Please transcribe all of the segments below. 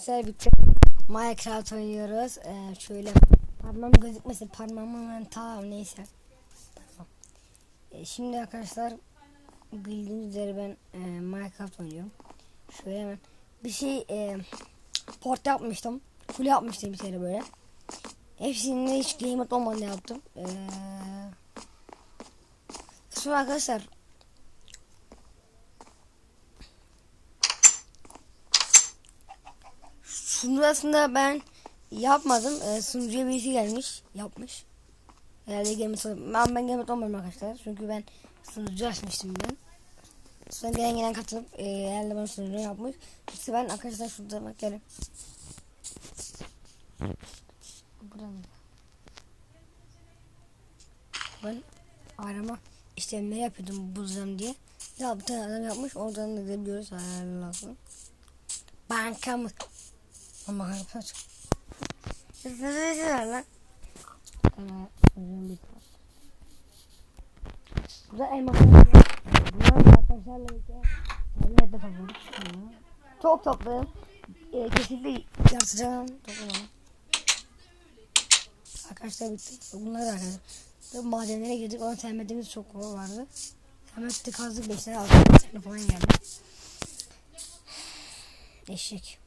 Arkadaşlar bitti. Minecraft oynuyoruz. Ee, şöyle parmağım gözükmesin. Parmağımın ben tamam neyse. Tamam. Ee, şimdi arkadaşlar bildiğiniz üzere ben e, Minecraft oynuyorum. Şöyle hemen bir şey e, port yapmıştım. Full yapmıştım bir kere böyle. Hepsini hiç game olmadan yaptım. Ee, sonra arkadaşlar Şunu aslında ben yapmadım. Ee, sunucuya birisi gelmiş. Yapmış. Herhalde Mode- Ben ben Mode olmadım arkadaşlar. Çünkü ben sunucu açmıştım ben. Sonra gelen gelen katılıp e, herhalde bana sunucu yapmış. İşte ben arkadaşlar şurada bak gelin. Burada mı? Ben arama işlemleri yapıyordum bulacağım diye. Ya bir tane adam yapmış. Oradan da gidebiliyoruz. Hayal lazım. Bankamız. Ama kaç. Hızlı lan. Burada elmaslar var. Bunlar arkadaşlarla birlikte yerlerde topladık. Çok topladım. Ee, kesinlikle yartacağım. Toplamadım. Arkadaşlar bitti. Bunlar da arkadaşlar. Ve madenlere girdik. Ona sevmediğimiz çok vardı. Sevmekte kazdık 5 tane 6 tane falan geldi. Eşek.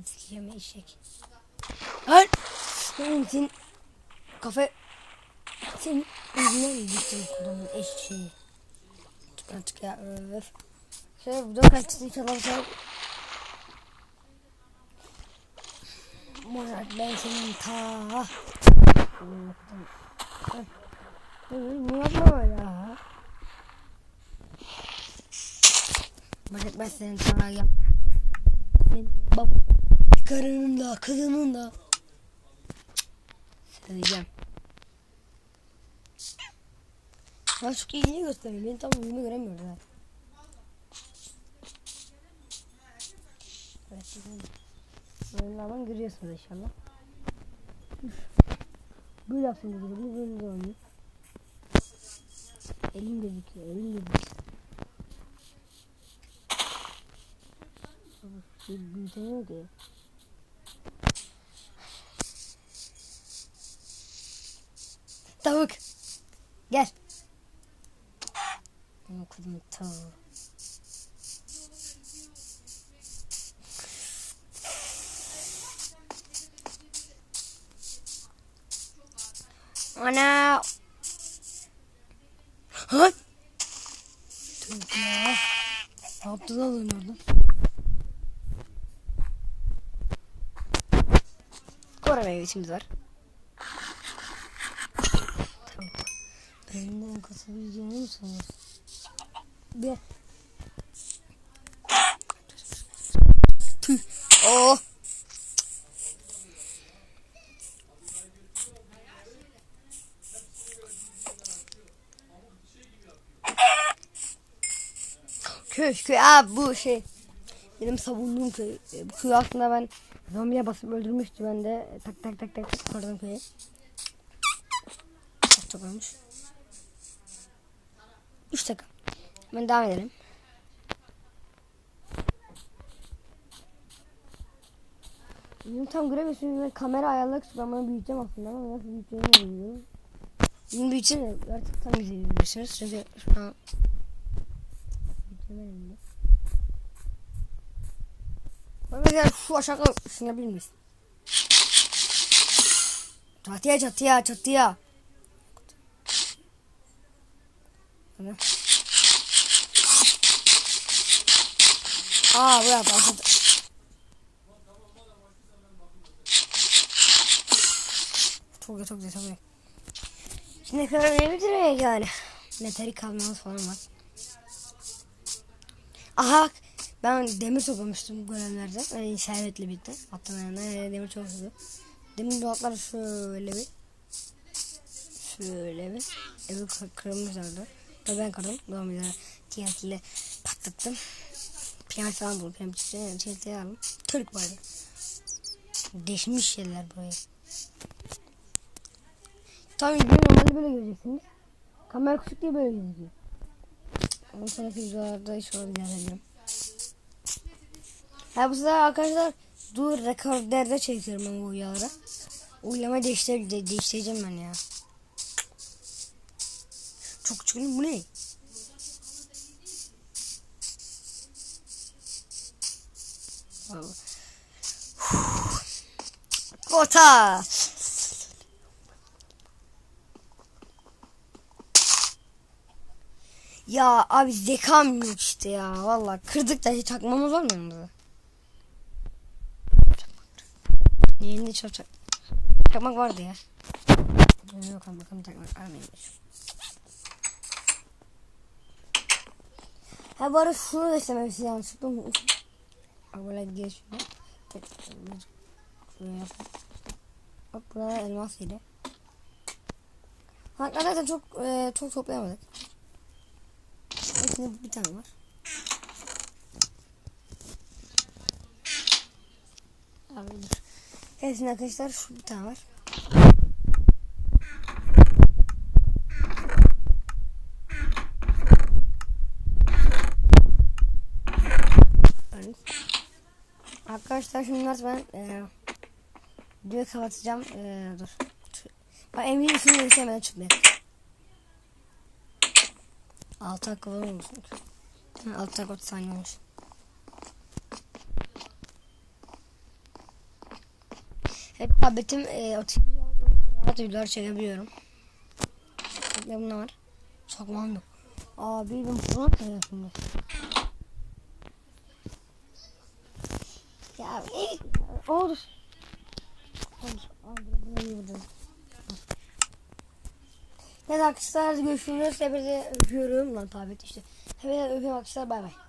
Eskiyeme eşek. Hayır. Senin için kafe senin yüzünden düştüm kulumun eşeği. Artık ya öf. Şöyle burada kaçtı çalarsan. Murat ben senin ta. Bu yapma böyle ha. Murat ben senin ta yap. Bab karının da kızının da. Söyleyeceğim. Ben çok ilgili gösteriyor. Beni tam uyumu göremiyorum zaten. Evet. Oyunlardan görüyorsunuz inşallah. Böyle yapsın. Bunu böyle oynuyor. Elim gözüküyor. Elim gözüküyor. Ki. Tavuk. Gel. Okudum tavuğu. Ana. Ha? Tavuk ya. Ne yaptı lan oyun orada? Kore meyvesimiz var. Tavuk. Benden kasabileceğini mi sanıyorsun? Bir. Tüh. Oh. Köy. Aa bu şey. Benim savunduğum köy. Bu köy aslında ben zombiye basıp öldürmüştü ben de. Tak tak tak tak kurtardım köyü. Çok çok olmuş. 3 dakika. Hemen devam edelim. Bizim tam göremiyorsunuz. Ben kamera ayarlamak istiyorum. Ben bunu büyüteceğim aslında ama nasıl büyüteceğimi bilmiyorum. Bunu büyüteceğim artık tam izleyebilirsiniz. Çünkü şu an büyütemedim de. Mesela şu aşağıda ışınabilir miyiz? Çatıya çatıya çatıya. Aa buraya başladı. Çok güzel çok güzel çok güzel. Şimdi kadar ne bitiriyor yani? Metalik kalmamız falan var. Aha ben demir toplamıştım görevlerde. Yani servetle birlikte. Attım yanına yani demir çok hızlı. Demir bloklar şöyle bir. Şöyle bir. Evi kır- kırılmışlardı. Da ben kırdım. Üzere TNT ile patlattım. Piyanç falan buldum. Piyanç için TNT'yi aldım. Türk vardı. Deşmiş şeyler burayı. Tabii videoyu normalde böyle göreceksiniz. Kamera küçük diye böyle gözüküyor. Ondan sonraki videolarda inşallah ilerlerim. Ha bu sefer arkadaşlar dur rekorderde çekiyorum ben bu videoları. Uygulama değiştir de, değiştireceğim ben ya. Çok çılgın bu ne? Kota. Ya abi zekam yok işte ya. Vallahi kırdık da takmamız var mı yanımızda? Yerinde çok çak. Takmak vardı ya. Ama bakalım takmak var mıymış? Ha arada şunu da istemem yanlışlıkla. Bak böyle geç. Bak burada elmas yeri. Hakikaten çok e, çok toplayamadık. Hepsinde bir tane var. Abi dur. Hepsinde arkadaşlar şu bir tane var. Evet. Arkadaşlar şimdi ben e, videoyu kapatacağım. E, dur. Bak Emir'in ismini yüklemeden çıkmıyor. 6 dakika falan olmuş. 6 dakika 30 saniye olmuş. Hep tabletim e, 32 rahat videolar çekebiliyorum. Ne bunda var? Sokmam yok. Abi ben bunu şimdi. Ya. Olur. Olur. Abi bunu iyi vurdum. Evet arkadaşlar görüşürüz. Hepinize öpüyorum. Lan tablet işte. Hepinize öpüyorum arkadaşlar. Bay bay.